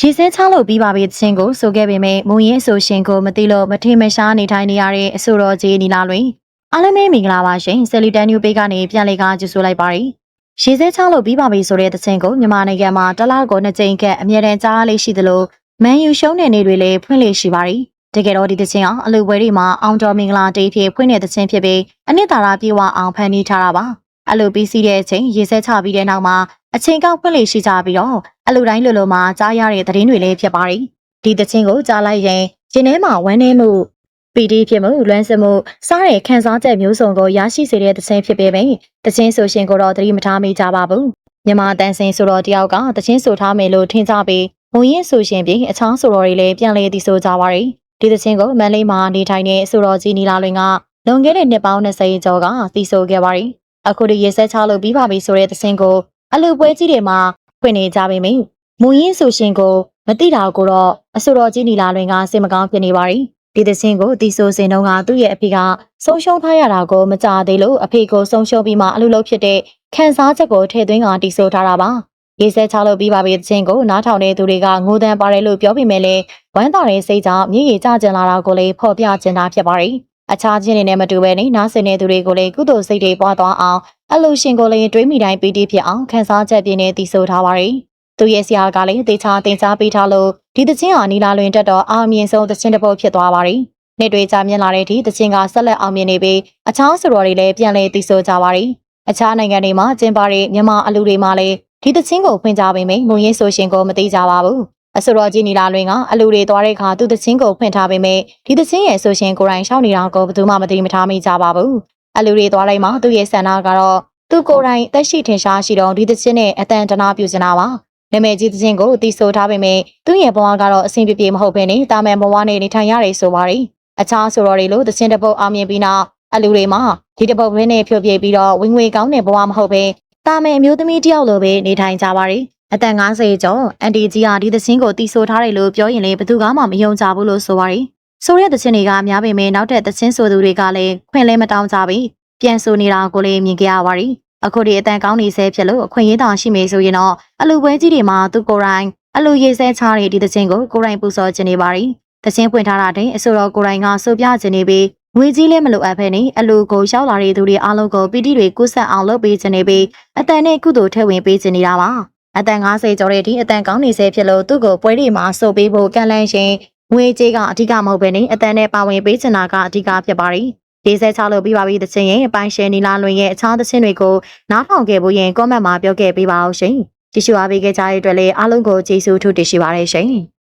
ရေစဲချလို့ပြီးပါပြီသချင်းကိုဆိုခဲ့ပေမဲ့မူရင်းအဆိုရှင်ကိုမသိလို့မထေမရှားနေထိုင်နေရတဲ့အဆိုတော်ကြီးနီလာလွင်အားလုံးပဲမင်္ဂလာပါရှင်ဆယ်လီတန်နျူပေးကနေပြန်လေကားကြိုဆိုလိုက်ပါရစေရေစဲချလို့ပြီးပါပြီဆိုတဲ့သချင်းကိုမြန်မာနိုင်ငံမှာတစ်လားကိုနှစ်ကြိမ်ခန့်အမြဲတမ်းကြားလေးရှိသလိုမန်ယူရှုံးတဲ့နေ့တွေလည်းဖွင့်လေရှိပါရီတကယ်တော့ဒီသချင်းအောင်အလူပွဲတွေမှာအောင်တော်မင်္ဂလာတေးဖြစ်ဖွင့်တဲ့သချင်းဖြစ်ပြီးအနှစ်သာရပြေဝအောင်ဖန်တီးထားတာပါအလူပြီးစီးတဲ့အချိန်ရေစဲချပြီးတဲ့နောက်မှာ အချိန်ကောက်ဖွင့်လေရှိကြပြီးတော့အလူတိုင်းလိုလိုမှာကြားရတဲ့သတင်းတွေလည်းဖြစ်ပါရီဒီသချင်းကိုကြားလိုက်ရင်ရင်ထဲမှာဝမ်းနည်းမှုပီတီဖြစ်မှုလွမ်းစမှုစားတဲ့ခံစားချက်မျိုးစုံကိုရရှိစေတဲ့သချင်းဖြစ်ပေမယ့်သချင်းဆိုရှင်ကိုတော့သတိမထားမိကြပါဘူးမြန်မာတန်စင်ဆိုတော့တယောက်ကသချင်းဆိုထားမယ်လို့ထင်ကြပြီးမုံရင်ဆိုရှင်ပြီးအချောင်းဆိုတော်တွေလည်းပြန်လေသိဆိုကြပါရီဒီသချင်းကိုမန်လေးမှာနေထိုင်တဲ့ဆိုတော်ကြီးနီလာလွင်ကလွန်ခဲ့တဲ့နှစ်ပေါင်း20ကျော်ကသိဆိုခဲ့ပါရီအခုဒီရေဆက်ချလို့ပြီးပါပြီဆိုတဲ့သချင်းကို အလူပွဲကြီးတွေမှာဖွင့်နေကြပေမယ့်မူရင်းဆိုရှင်ကိုမတိတာကိုတော့အဆိုတော်ကြီးနီလာလွင်ကစိတ်မကောင်းဖြစ်နေပါရီဒီသင်းကိုတီဆိုစင်တုံးကသူ့ရဲ့အဖေကဆုံးရှုံးထားရတာကိုမကြသေးလို့အဖေကိုဆုံးရှုံးပြီးမှအလုပ်လုပ်ဖြစ်တဲ့ခန်းစားချက်ကိုထည့်သွင်းကတီဆိုထားတာပါရေးဆက်ချလို့ပြီးပါပြီသင်းကိုနားထောင်တဲ့သူတွေကငိုတန်းပါတယ်လို့ပြောပြမယ်လေဝမ်းသာတဲ့စိတ်ကြောင့်မြေကြီးကြကျင်လာတာကိုလည်းဖော်ပြချင်တာဖြစ်ပါရီအခြားချင်းတွေနဲ့မတူဘဲနဲ့နားဆင်တဲ့သူတွေကိုလည်းကုသိုလ်စိတ်တွေပွားသွားအောင် အလူရှင်ကိုလည်းတွေးမိတိုင်းပီတိဖြစ်အောင်ခန်းစားချက်ပြင်းနေတည်ဆိုထားပါရီသူရဲ့ဆရာကလည်းတေချာတင်ချပေးထားလို့ဒီသချင်းဟာနီလာလွင်တက်တော့အာမြင့်ဆုံးသချင်းတစ်ပုဒ်ဖြစ်သွားပါရီနေ့တွေကြာမြင့်လာတဲ့ဒီသချင်းကဆက်လက်အောင်မြင်နေပြီးအခြားဆိုတော်တွေလည်းပြန်လည်တည်ဆိုကြပါရီအခြားနိုင်ငံတွေမှာကျင်းပတဲ့မြန်မာအလူတွေမှာလည်းဒီသချင်းကိုဖွင့်ကြပေမယ့်မူရင်းဆိုရှင်ကိုမသိကြပါဘူးအဆိုတော်ကြီးနီလာလွင်ကအလူတွေသွားတဲ့အခါသူသချင်းကိုဖွင့်ထားပေမယ့်ဒီသချင်းရဲ့ဆိုရှင်ကိုယ်တိုင်ရှောက်နေတာကိုဘယ်သူမှမသိမထားမိကြပါဘူး အလူတွေသွားလိုက်မှသူရဲ့ဆန္ဒကတော့သူကိုယ်တိုင်တက်ရှိထင်ရှားရှိတော့ဒီသချင်းနဲ့အတန်တနာပြုစင်တာပါနာမည်ကြီးသချင်းကိုတီးဆိုထားပေမဲ့သူ့ရဲ့ဘဝကတော့အဆင်ပြေပြေမဟုတ်ဘဲနေတာမန်ဘဝနဲ့နေထိုင်ရတယ်ဆိုပါရီအခြားဆိုတော်တွေလို့သချင်းတစ်ပုတ်အောင်မြင်ပြီးနောက်အလူတွေမှာဒီတစ်ပုတ်ဘဲနဲ့ဖြိုပြပြီးတော့ဝင်ငွေကောင်းတဲ့ဘဝမဟုတ်ဘဲတာမန်အမျိုးသမီးတယောက်လိုပဲနေထိုင်ကြပါရီအသက်50ကျော်အန်တီကြီးဟာဒီသချင်းကိုတီးဆိုထားတယ်လို့ပြောရင်လေဘယ်သူမှမယုံကြဘူးလို့ဆိုပါရီ ဆိုတဲ့သချင်းတွေကများပေမဲ့နောက်တဲ့သချင်းဆိုသူတွေကလည်းခွင့်လဲမတောင်းကြပြီပြန်ဆိုနေတာကိုလည်းမြင်ကြရပါရီအခုဒီအတန်ကောင်းနေဆဲဖြစ်လို့အခွင့်အရေးတောင်ရှိမေဆိုရင်တော့အလူပွဲကြီးတွေမှာသူကိုယ်တိုင်အလူရေးဆဲချားတဲ့ဒီသချင်းကိုကိုယ်တိုင်ပူဇော်ခြင်းနေပါရီသချင်းပွင့်ထားတာတဲ့အဆိုတော်ကိုယ်တိုင်ကဆိုပြခြင်းနေပြီးငွေကြီးလည်းမလိုအပ်ဖဲနဲ့အလူကိုရောက်လာတဲ့သူတွေအားလုံးကိုပီတိတွေကုဆက်အောင်လုပ်ပေးခြင်းနေပြီးအတန်နဲ့ကုသိုလ်ထည့်ဝင်ပေးခြင်းနေတာပါအတန်90ကျော်တဲ့ဒီအတန်ကောင်းနေဆဲဖြစ်လို့သူ့ကိုပွဲတွေမှာဆိုပေးဖို့ကန့်လန့်ရှင် ငွေကြေးကအဓိကမဟုတ်ဘဲနဲ့အတန်နဲ့ပါဝင်ပေးချင်တာကအဓိကဖြစ်ပါရီရေးဆဲချလို့ပြီးပါပြီသချင်းရဲ့အပိုင်းရှင်နီလာလွင်ရဲ့အခြားသချင်းတွေကိုနားထောင်ခဲ့ဖို့ရင် comment မှာပြောခဲ့ပေးပါအောင်ရှင်။ကြည့်ရှုအားပေးခဲ့ကြတဲ့အတွက်လည်းအားလုံးကိုကျေးဇူးထူးတင်ရှိပါတယ်ရှင်။